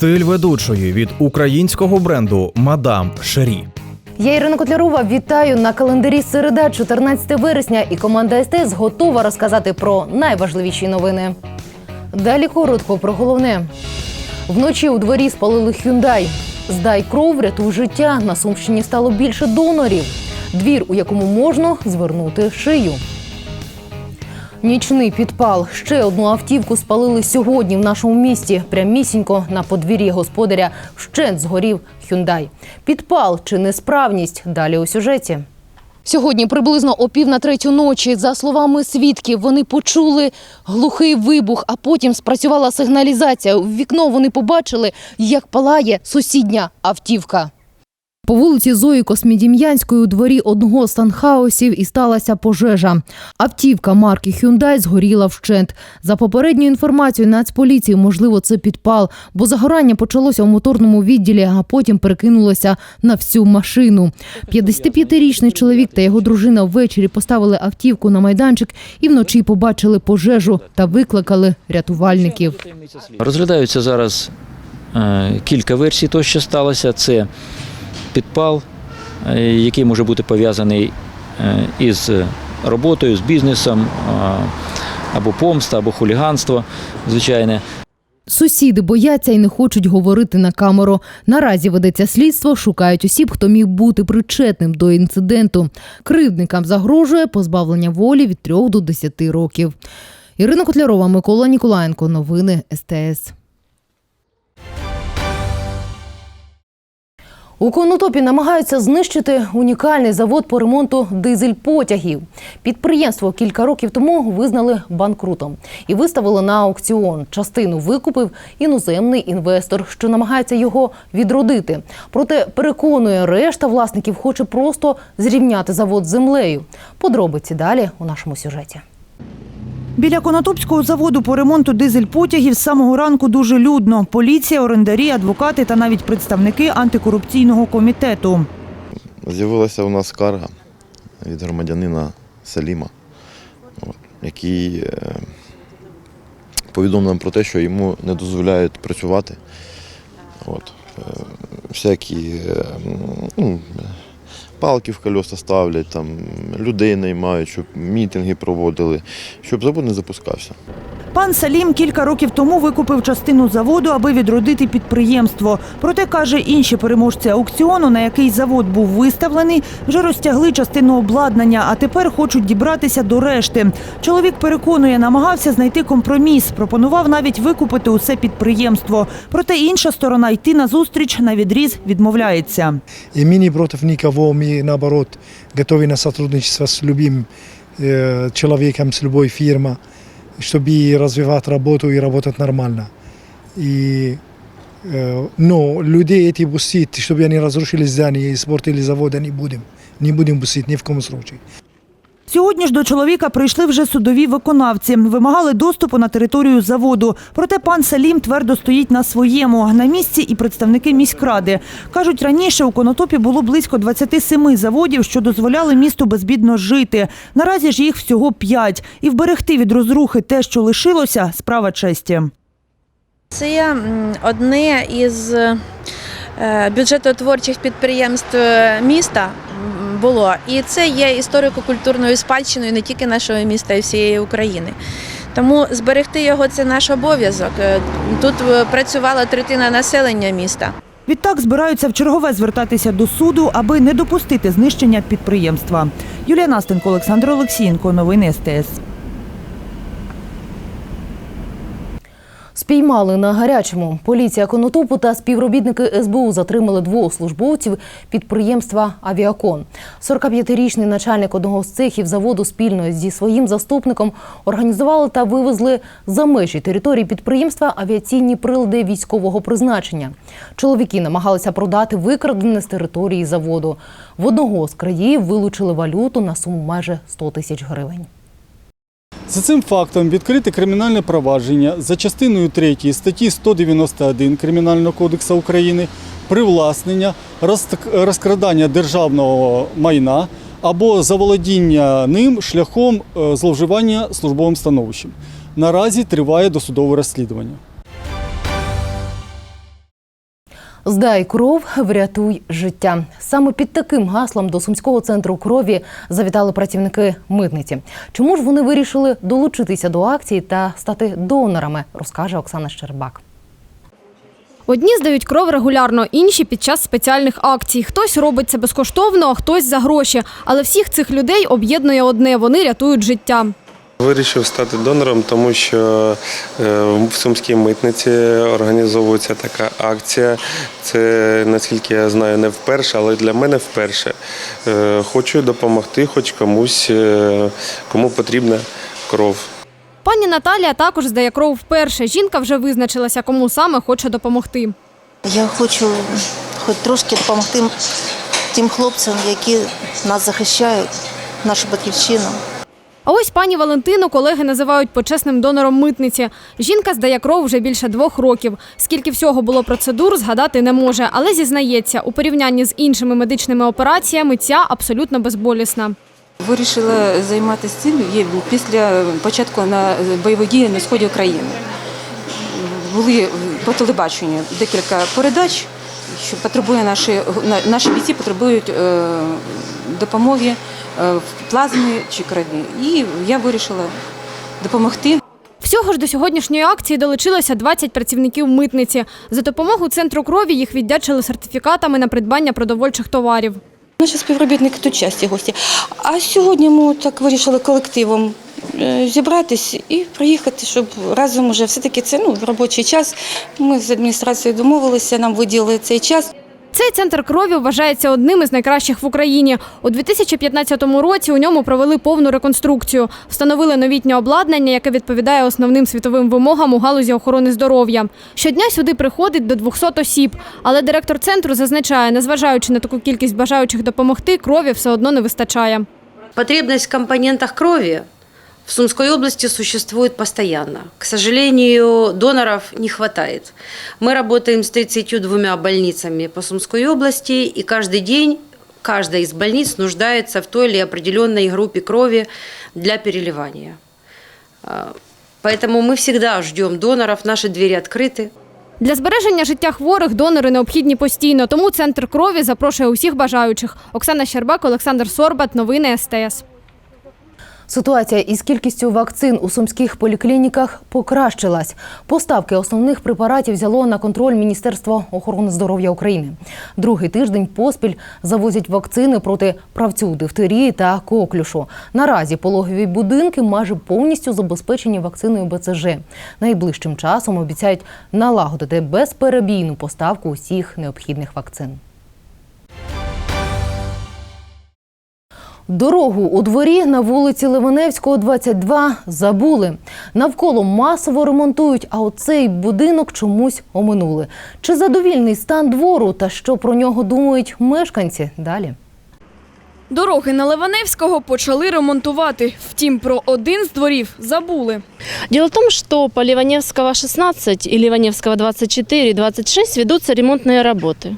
Стиль ведучої від українського бренду Мадам Шері. Я Ірина Котлярова. Вітаю на календарі середа, 14 вересня, і команда СТС готова розказати про найважливіші новини. Далі коротко про головне. Вночі у дворі спалили Hyundai. Здай кров, рятуй життя. На Сумщині стало більше донорів. Двір, у якому можна звернути шию. Нічний підпал. Ще одну автівку спалили сьогодні в нашому місті. Прямісінько на подвір'ї господаря вщент згорів Hyundai. Підпал чи несправність? Далі у сюжеті. Сьогодні приблизно о пів на третю ночі, за словами свідків, вони почули глухий вибух, а потім спрацювала сигналізація. В вікно вони побачили, як палає сусідня автівка. По вулиці Зої Космідім'янської у дворі одного з танхаусів і сталася пожежа. Автівка марки Hyundai згоріла вщент. За попередньою інформацією Нацполіції, можливо, це підпал, бо загорання почалося у моторному відділі, а потім перекинулося на всю машину. 55-річний чоловік та його дружина ввечері поставили автівку на майданчик і вночі побачили пожежу та викликали рятувальників. Розглядаються зараз е, кілька версій того, що сталося. Це підпал, е, який може бути пов'язаний е, із роботою, з бізнесом, або помста, або хуліганство, звичайне. Сусіди бояться і не хочуть говорити на камеру. Наразі ведеться слідство, шукають осіб, хто міг бути причетним до інциденту. Кривдникам загрожує позбавлення волі від 3 до 10 років. Ірина Котлярова, Микола Ніколаєнко. Новини СТС. У Конотопі намагаються знищити унікальний завод по ремонту дизель-потягів. Підприємство кілька років тому визнали банкрутом і виставили на аукціон. Частину викупив іноземний інвестор, що намагається його відродити. Проте переконує, решта власників хоче просто зрівняти завод з землею. Подробиці далі у нашому сюжеті. Біля Конотопського заводу по ремонту дизель-потягів з самого ранку дуже людно. Поліція, орендарі, адвокати та навіть представники антикорупційного комітету. З'явилася у нас скарга від громадянина Саліма, який е, повідомив нам про те, що йому не дозволяють працювати. От, е, всякі е, ну, палки в колеса ставлять, там, людей наймають, щоб мітинги проводили, щоб завод не запускався. Пан Салім кілька років тому викупив частину заводу, аби відродити підприємство. Проте, каже, інші переможці аукціону, на який завод був виставлений, вже розтягли частину обладнання, а тепер хочуть дібратися до решти. Чоловік переконує, намагався знайти компроміс, пропонував навіть викупити усе підприємство. Проте інша сторона йти на зустріч на відріз відмовляється. И мы не против никого, мы наоборот готовы на сотрудничество с любым э, человеком, с любой фирмой, чтобы развивать работу и работать нормально. И, э, но людей эти пустить, чтобы они разрушили здание и испортили заводы, не будем. Не будем пустить ни в коем случае. Сьогодні ж до чоловіка прийшли вже судові виконавці. Вимагали доступу на територію заводу. Проте пан Салім твердо стоїть на своєму. На місці і представники міськради. Кажуть, раніше у Конотопі було близько 27 заводів, що дозволяли місту безбідно жити. Наразі ж їх всього 5. І вберегти від розрухи те, що лишилося – справа честі. Це одне із е, бюджетотворчих підприємств е, міста було. І це є історико-культурною спадщиною не тільки нашого міста, й всієї України. Тому зберегти його це наш обов'язок. Е, Тут е, працювала третина населення міста. Відтак збираються в чергове звертатися до суду, аби не допустити знищення підприємства. Юлія Настенко, Олександр Олексієнко. Новини СТС. Спіймали на гарячому. Поліція Конотопу та співробітники СБУ затримали двох службовців підприємства Авіакон. 45-річний начальник одного з цехів заводу спільно зі своїм заступником організували та вивезли за межі території підприємства авіаційні прилади військового призначення. Чоловіки намагалися продати викрадене з території заводу. В одного з країв вилучили валюту на суму майже 100 тисяч гривень. За цим фактом відкрите кримінальне провадження за частиною 3 статті 191 Кримінального кодексу України привласнення, розкрадання державного майна або заволодіння ним шляхом е, зловживання службовим становищем. Наразі триває досудове розслідування. Здай кров, врятуй життя. Саме під таким гаслом до сумського центру крові завітали працівники митниці. Чому ж вони вирішили долучитися до акції та стати донорами, розкаже Оксана Щербак. Одні здають кров регулярно, інші під час спеціальних акцій. Хтось робить це безкоштовно, а хтось за гроші. Але всіх цих людей об'єднує одне: вони рятують життя. Вирішив стати донором, тому що е, в Сумській митниці організовується така акція. Це, наскільки я знаю, не вперше, але для мене вперше. Е, Хочу допомогти хоч комусь, е, кому потрібна кров. Пані Наталія також здає кров вперше. Жінка вже визначилася, кому саме хоче допомогти. Я хочу хоч трошки допомогти тим хлопцям, які нас захищають, нашу батьківщину. А ось пані Валентину колеги називають почесним донором митниці. Жінка здає кров вже більше двох років. Скільки всього було процедур, згадати не може, але зізнається, у порівнянні з іншими медичними операціями ця абсолютно безболісна. Вирішила займатися цим після початку на бойових дій на сході України. Були по телебаченню декілька передач, що потребує наші, на- наші бійці потребують е, допомоги е, в плазмі чи крові. І я вирішила допомогти. Всього ж до сьогоднішньої акції долучилося 20 працівників митниці. За допомогу центру крові їх віддячили сертифікатами на придбання продовольчих товарів. Наші співробітники тут часті гості. А сьогодні ми так вирішили колективом зібратись і приїхати, щоб разом уже все-таки це ну, робочий час. Ми з адміністрацією домовилися, нам виділили цей час. Цей центр крові вважається одним із найкращих в Україні. У 2015 році у ньому провели повну реконструкцію. Встановили новітнє обладнання, яке відповідає основним світовим вимогам у галузі охорони здоров'я. Щодня сюди приходить до 200 осіб. Але директор центру зазначає, незважаючи на таку кількість бажаючих допомогти, крові все одно не вистачає. Потребность в компонентах крови в Сумской области существует постоянно. К сожалению, доноров не хватает. Мы работаем с 32 больницами по Сумской области, и каждый день каждая из больниц нуждается в той или определенной группе крови для переливания. А, Поэтому мы всегда ждем доноров, наши двери открыты. Для збереження життя хворих донори необхідні постійно, тому центр крові запрошує усіх бажаючих. Оксана Щербак, Олександр Сорбат. Новини СТС. Ситуація із кількістю вакцин у сумських поліклініках покращилась. Поставки основних препаратів взяло на контроль Міністерство охорони здоров'я України. Другий тиждень поспіль завозять вакцини проти правцю, дифтерії та коклюшу. Наразі пологові будинки майже повністю забезпечені вакциною БЦЖ. Найближчим часом обіцяють налагодити безперебійну поставку усіх необхідних вакцин. Дорогу у дворі на вулиці Ливаневського, 22 забули. Навколо масово ремонтують, а оцей будинок чомусь оминули. Чи задовільний стан двору та що про нього думають мешканці? Далі. Дороги на Ливаневського почали ремонтувати. Втім, про один з дворів забули. Дело в том, что по Ливаневского 16 и Ливаневского 24 26 ведутся ремонтные работы.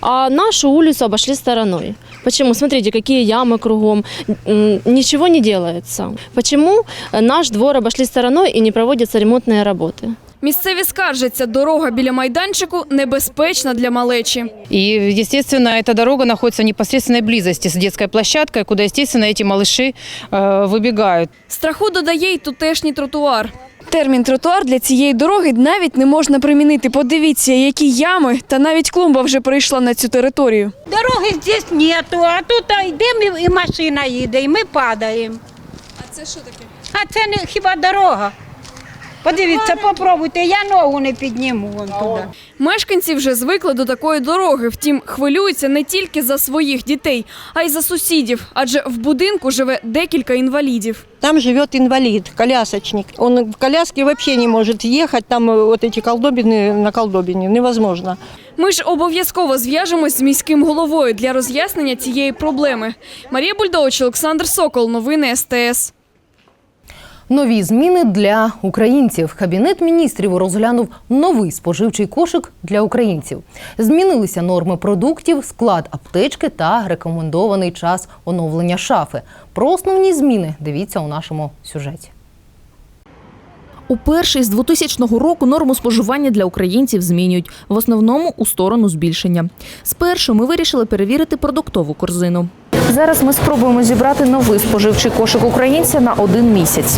А нашу улицу обошли стороной. Почему? Смотрите, какие ямы кругом. М, Ничего не делается. Почему э, наш двор обошли стороной и не проводятся ремонтные работы? Місцеві скаржаться, дорога біля майданчику небезпечна для малечі. И, естественно, эта дорога находится в непосредственной близости с детской площадкой, куда, естественно, эти малыши э, выбегают. Страху додає й тутешній тротуар. Термін тротуар для цієї дороги навіть не можна примінити. Подивіться, які ями, та навіть клумба вже прийшла на цю територію. Дороги здесь нету, а тут йдемо і машина їде, і ми падаємо. А це що таке? А це не хіба дорога? Подивіться, попробуйте, я ногу не підніму вон туди. Мешканці вже звикли до такої дороги. Втім, хвилюються не тільки за своїх дітей, а й за сусідів, адже в будинку живе декілька інвалідів. Там живет инвалид, колясочник. Он в коляске вообще не может ехать, там э, вот эти колдобины на колдобине, невозможно. Ми ж обов'язково зв'яжемось з міським головою для роз'яснення цієї проблеми. Марія Бульдович, Олександр Сокол. Новини СТС. Нові зміни для українців. Кабінет міністрів розглянув новий споживчий кошик для українців. Змінилися норми продуктів, склад аптечки та рекомендований час оновлення шафи. Про основні зміни дивіться у нашому сюжеті. Уперше з 2000 року норму споживання для українців змінюють, в основному у сторону збільшення. Спершу ми вирішили перевірити продуктову корзину. Зараз ми спробуємо зібрати новий споживчий кошик українця на один місяць.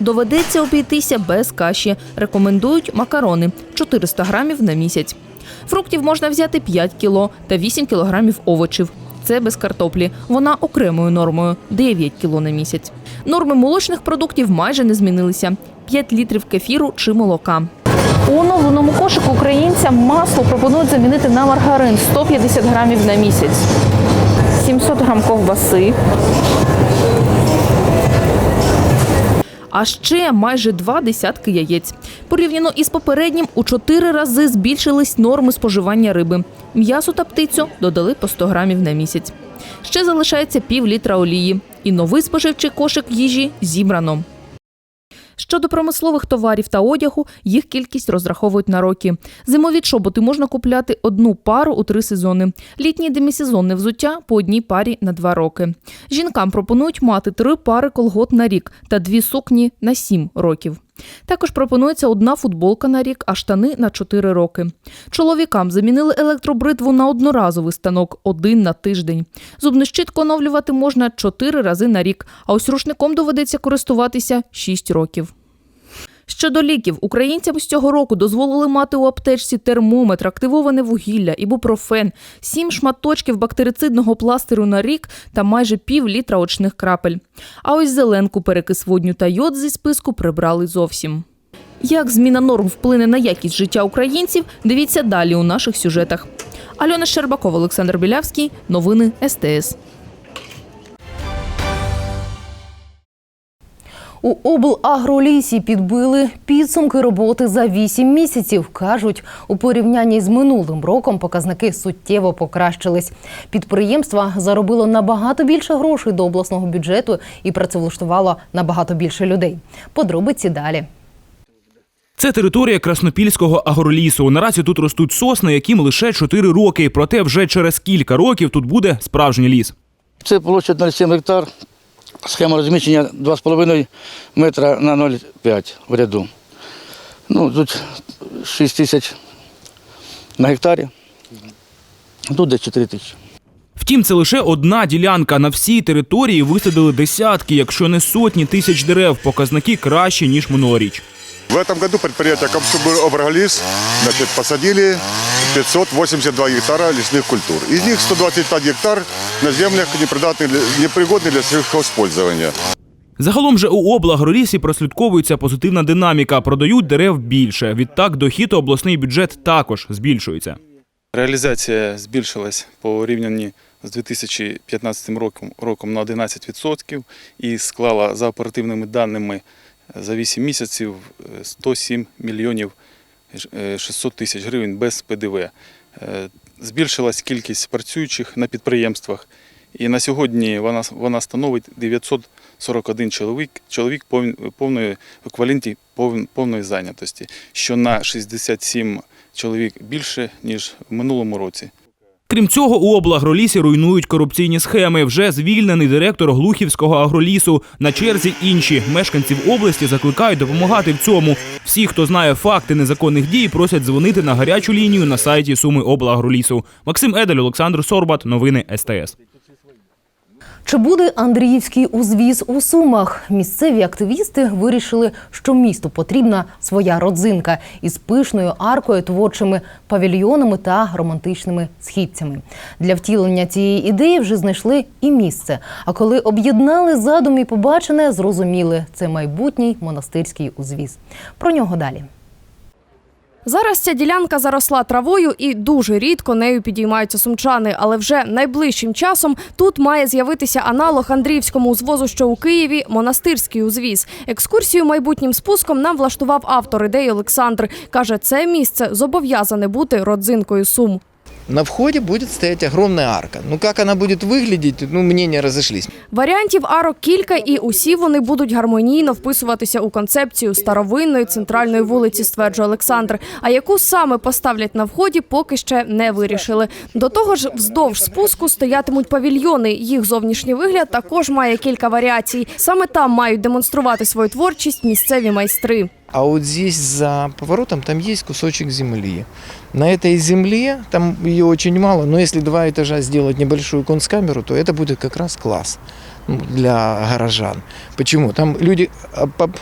Доведеться обійтися без каші. Рекомендують макарони 400 грамів на місяць. Фруктів можна взяти 5 кіло та 8 кілограмів овочів. Це без картоплі. Вона окремою нормою 9 кіло на місяць. Норми молочних продуктів майже не змінилися: 5 літрів кефіру чи молока. У оновленому кошику українцям масло пропонують замінити на маргарин 150 грамів на місяць, 700 грам ковбаси. А ще майже два десятки яєць. Порівняно із попереднім у чотири рази збільшились норми споживання риби. М'ясо та птицю додали по 100 грамів на місяць. Ще залишається пів літра олії. І новий споживчий кошик їжі зібрано. Щодо промислових товарів та одягу, їх кількість розраховують на роки. Зимові чоботи можна купляти одну пару у три сезони. Літнє демісезонне взуття по одній парі на два роки. Жінкам пропонують мати три пари колгот на рік та дві сукні на сім років. Також пропонується одна футболка на рік, а штани на 4 роки. Чоловікам замінили електробритву на одноразовий станок один на тиждень. Зубну щітку оновлювати можна 4 рази на рік, а ось рушником доведеться користуватися 6 років. Щодо ліків, українцям з цього року дозволили мати у аптечці термометр, активоване вугілля, ібупрофен, сім шматочків бактерицидного пластиру на рік та майже пів літра очних крапель. А ось зеленку, перекис водню та йод зі списку прибрали зовсім. Як зміна норм вплине на якість життя українців, дивіться далі у наших сюжетах. Альона Щербакова, Олександр Білявський. Новини СТС. У облагролісі підбили підсумки роботи за 8 місяців. Кажуть, у порівнянні з минулим роком показники суттєво покращились. Підприємство заробило набагато більше грошей до обласного бюджету і працевлаштувало набагато більше людей. Подробиці далі. Це територія Краснопільського агролісу. Наразі тут ростуть сосни, яким лише 4 роки. Проте вже через кілька років тут буде справжній ліс. Це площа 0,7 гектар. Схема розміщення 2,5 метра на 0,5 в ряду. Ну, тут 6 тисяч на гектарі. Тут десь 4 тисячі. Втім, це лише одна ділянка. На всій території висадили десятки, якщо не сотні тисяч дерев. Показники кращі ніж минулоріч. В этом году предприятие Комсомол-Обрголис значит, посадили 582 гектара лесных культур. Из них 125 гектар на землях непридатных для- сельхозпользования. Загалом же у облагролісі прослідковується позитивна динаміка. Продають дерев більше. Відтак дохід у обласний бюджет також збільшується. Реалізація збільшилась по рівнянні з 2015 роком, роком на 11% і склала за оперативними даними за 8 місяців е, 107 мільйонів е, 600 тисяч гривень без ПДВ. Збільшилась кількість працюючих на підприємствах, і на сьогодні вона, вона становить 941 чоловік, чоловік пов- повної в еквіваленті повної зайнятості, що на 67 чоловік більше, ніж в минулому році. Крім цього, у облагролісі руйнують корупційні схеми. Вже звільнений директор Глухівського агролісу. На черзі інші мешканців області закликають допомагати в цьому. Всі, хто знає факти незаконних дій, просять дзвонити на гарячу лінію на сайті Суми облагролісу. Максим Едель, Олександр Сорбат. Новини СТС. Чи буде Андріївський узвіз у Сумах? Місцеві активісти вирішили, що місту потрібна своя родзинка із пишною аркою, творчими павільйонами та романтичними східцями. Для втілення цієї ідеї вже знайшли і місце. А коли об'єднали задум і побачене, зрозуміли це майбутній монастирський узвіз. Про нього далі. Зараз ця ділянка заросла травою і дуже рідко нею підіймаються сумчани. Але вже найближчим часом тут має з'явитися аналог Андріївському узвозу, що у Києві монастирський узвіз. Екскурсію майбутнім спуском нам влаштував автор ідеї Олександр. каже, це місце зобов'язане бути родзинкою сум. На входе будет стоять огромная арка. Ну, как она будет выглядеть, ну, мнения разошлись. Варіантів арок кілька, і усі вони будуть гармонійно вписуватися у концепцію старовинної центральної вулиці, стверджує Олександр. А яку саме поставлять на вході, поки ще не вирішили. До того ж, вздовж спуску стоятимуть павільйони. Їх зовнішній вигляд також має кілька варіацій. Саме там мають демонструвати свою творчість місцеві майстри А вот здесь за поворотом там есть кусочек земли. На этой земле, там ее очень мало, но если два этажа сделать небольшую концкамеру, то это будет как раз класс ну, для горожан. Почему? Там люди, а, поп-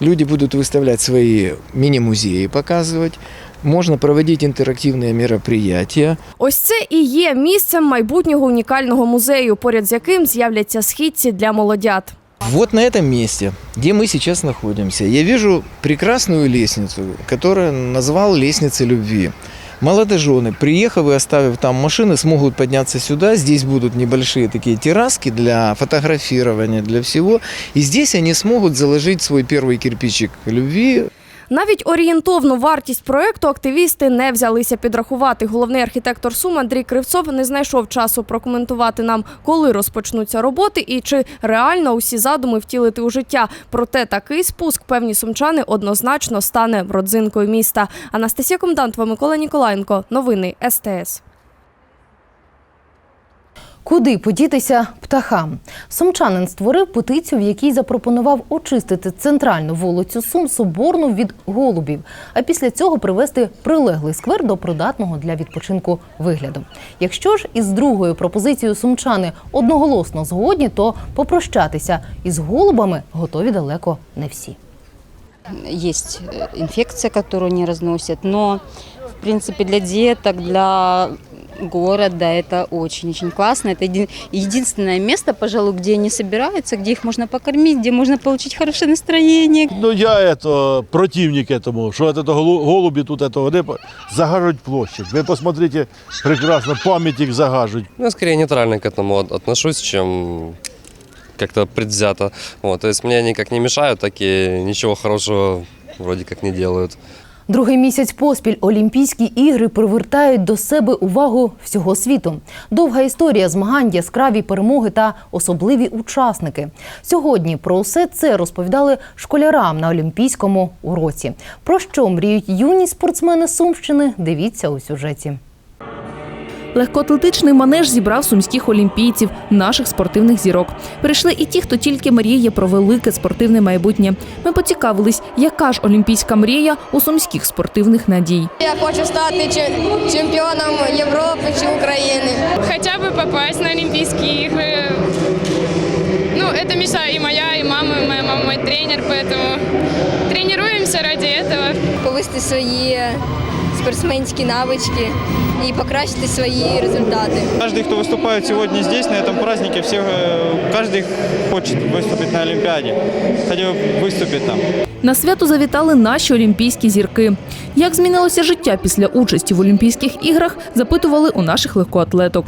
люди будут выставлять свои мини-музеи, показывать. Можно проводить интерактивные мероприятия. Ось це і є місцем майбутнього унікального музею, поряд з яким з'являться східці для молодят. Вот на этом месте, где мы сейчас находимся, я вижу прекрасную лестницу, которую назвал лестницей любви. Молодожены, приехав и оставив там машины, смогут подняться сюда. Здесь будут небольшие такие терраски для фотографирования, для всего. И здесь они смогут заложить свой первый кирпичик любви. Навіть орієнтовну вартість проекту активісти не взялися підрахувати. Головний архітектор Сум Андрій Кривцов не знайшов часу прокоментувати нам, коли розпочнуться роботи і чи реально усі задуми втілити у життя. Проте такий спуск певні сумчани однозначно стане родзинкою міста. Анастасія Комдантова, Микола Ніколаєнко. Новини СТС. Куди подітися птахам? Сумчанин створив петицію, в якій запропонував очистити центральну вулицю Сум Соборну від голубів, а після цього привести прилеглий сквер до придатного для відпочинку вигляду. Якщо ж із другою пропозицією сумчани одноголосно згодні, то попрощатися із голубами готові далеко не всі. есть э, инфекция, которую не разносят, но в принципе для деток, для города это очень-очень классно. Это еди- единственное место, пожалуй, где они собираются, где их можно покормить, где можно получить хорошее настроение. Ну, я это, противник этому, что это голу- голуби тут это, вони по- загаживают площадь. Вы посмотрите, прекрасно, памятник загаживают. Ну, я скорее нейтрально к этому от- отношусь, чем как-то предвзято. Вот, то есть мне никак не мешают, так и ничего хорошего вроде как не делают. Другий місяць поспіль Олімпійські ігри привертають до себе увагу всього світу. Довга історія змагань, яскраві перемоги та особливі учасники. Сьогодні про все це розповідали школярам на олімпійському уроці. Про що мріють юні спортсмени Сумщини? Дивіться у сюжеті. Легкоатлетичний манеж зібрав сумських олімпійців, наших спортивних зірок. Прийшли і ті, хто тільки мріє про велике спортивне майбутнє. Ми поцікавились, яка ж олімпійська мрія у сумських спортивних надій. Я хочу стати чем- чемпіоном Європи чи України. Хоча б попасть на Олімпійські игры. Ну, это мечта и моя, и мамы, моя мама мой тренер, поэтому тренируемся ради этого. Повисти свої спортсменські навички і покращити свої результати. Каждый, кто выступает сегодня здесь, на этом празднике, все, э, каждый хочет выступить на Олимпиаде, хотя бы выступить там. На свято завітали наші олімпійські зірки. Як змінилося життя після участі в Олімпійських іграх, запитували у наших легкоатлеток.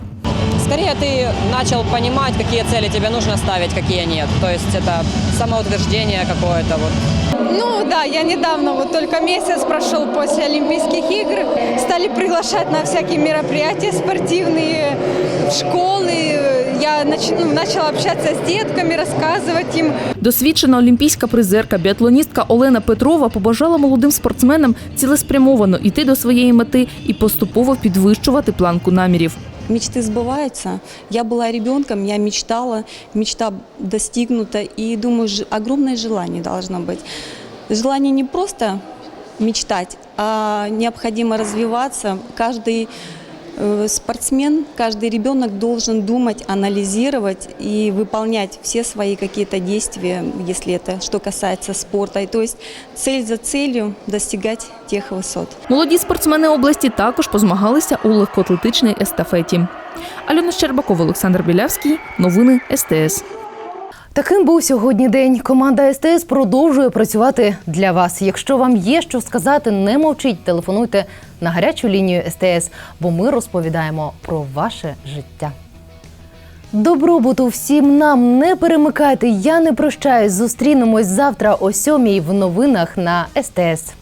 Скорее ты начал понимать, какие цели тебе нужно ставить, какие нет. То есть это самоутверждение какое-то. Вот. Ну да, я недавно, вот только месяц прошел после Олимпийских игр, стали приглашать на всякие мероприятия спортивные, в школы. Я нач- ну, начала общаться с детками, рассказывать им. Досвідчена олімпійська призерка, біатлоністка Олена Петрова побажала молодим спортсменам цілеспрямовано йти до своєї мети і поступово підвищувати планку намірів. Мечты сбываются. Я была ребенком, я мечтала, мечта достигнута, и думаю, ж- огромное желание должно быть. Желание не просто мечтать, а необходимо развиваться. Каждый э, спортсмен, каждый ребенок должен думать, анализировать и выполнять все свои какие-то действия, если это что касается спорта. И то есть цель за целью достигать тех высот. Молоді спортсмени області також позмагалися у легкоатлетичній естафеті. Альона Щербакова, Олександр Білявський. Новини СТС. Таким був сьогодні день. Команда СТС продовжує працювати для вас. Якщо вам є що сказати, не мовчіть, телефонуйте на гарячу лінію СТС, бо ми розповідаємо про ваше життя. Добробуту всім нам не перемикайте. Я не прощаюсь. Зустрінемось завтра о сьомій в новинах на СТС.